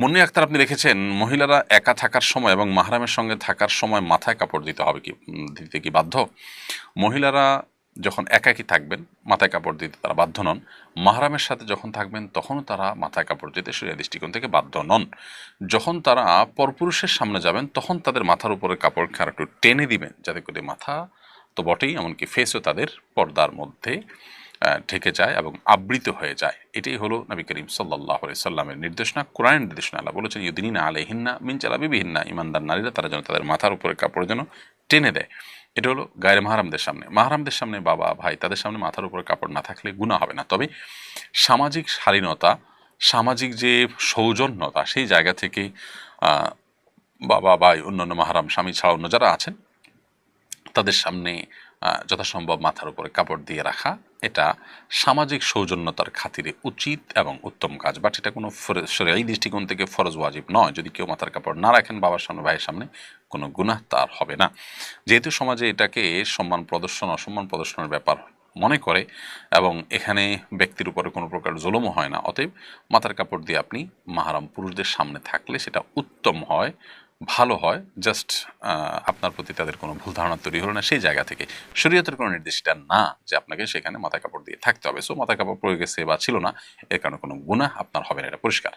মুন্নি আক্তার, আপনি লিখেছেন মহিলারা একা থাকার সময় এবং মাহরামের সঙ্গে থাকার সময় মাথায় কাপড় দিতে হবে কি দিতে কি বাধ্য? মহিলারা যখন একাকী থাকবেন, মাথায় কাপড় দিতে তারা বাধ্য নন। মাহরামের সাথে যখন থাকবেন, তখনও তারা মাথায় কাপড় দিতে শরীর দৃষ্টিকোণ থেকে বাধ্য নন। যখন তারা পরপুরুষের সামনে যাবেন, তখন তাদের মাথার উপরে কাপড় খার একটু টেনে দিবেন, যাতে করে মাথা তো বটেই, এমনকি ফেসও তাদের পর্দার মধ্যে ঢেকে যায় এবং আবৃত হয়ে যায়। এটাই হলো নবী করিম সাল্লাহ সাল্লামের নির্দেশনা, কোরআনের নির্দেশনা। আল্লাহ বলেছেন ইউদিনা আলহিন্না মিন চালাবি বিহিন্না ইমানদার নারীরা, তারা যেন তাদের মাথার উপরে কাপড় যেন টেনে দেয়। এটা হলো গায়ের মাহারামদের সামনে। মাহারামদের সামনে বাবা, ভাই, তাদের সামনে মাথার উপরে কাপড় না থাকলে গুণা হবে না। তবে সামাজিক শালীনতা, সামাজিক যে সৌজন্যতা, সেই জায়গা থেকে বাবা, ভাই, অন্যান্য মাহারাম, স্বামী ছাড়া অন্য যারা আছেন তাদের সামনে যথাসম্ভব মাথার উপরে কাপড় দিয়ে রাখা, এটা সামাজিক সৌজন্যতার খাতিরে উচিত এবং উত্তম কাজ। বাট এটা কোনো এই দৃষ্টিকোণ থেকে ফরজ ওয়াজিব নয়। যদি কেউ মাথার কাপড় না রাখেন বাবার সামনে, ভাইয়ের সামনে, কোনো গুনাহ তার হবে না। যেহেতু সমাজে এটাকে সম্মান প্রদর্শন, অসম্মান প্রদর্শনের ব্যাপার মনে করে এবং এখানে ব্যক্তির উপরে কোনো প্রকার জুলুমও হয় না, অতএব মাথার কাপড় দিয়ে আপনি মাহারাম পুরুষদের সামনে থাকলে সেটা উত্তম হয়। ভালো হয় জাস্ট আপনার প্রতি তাদের কোনো ভুল ধারণা তৈরি হলো না, সেই জায়গা থেকে। শরীয়তের কোনো নির্দেশটা না যে আপনাকে সেখানে মাথা কাপড় দিয়ে থাকতে হবে। সো মাথা কাপড় পরে গেছে বা ছিল না, এর কারণে কোনো গুণা আপনার হবে না, এটা পরিষ্কার।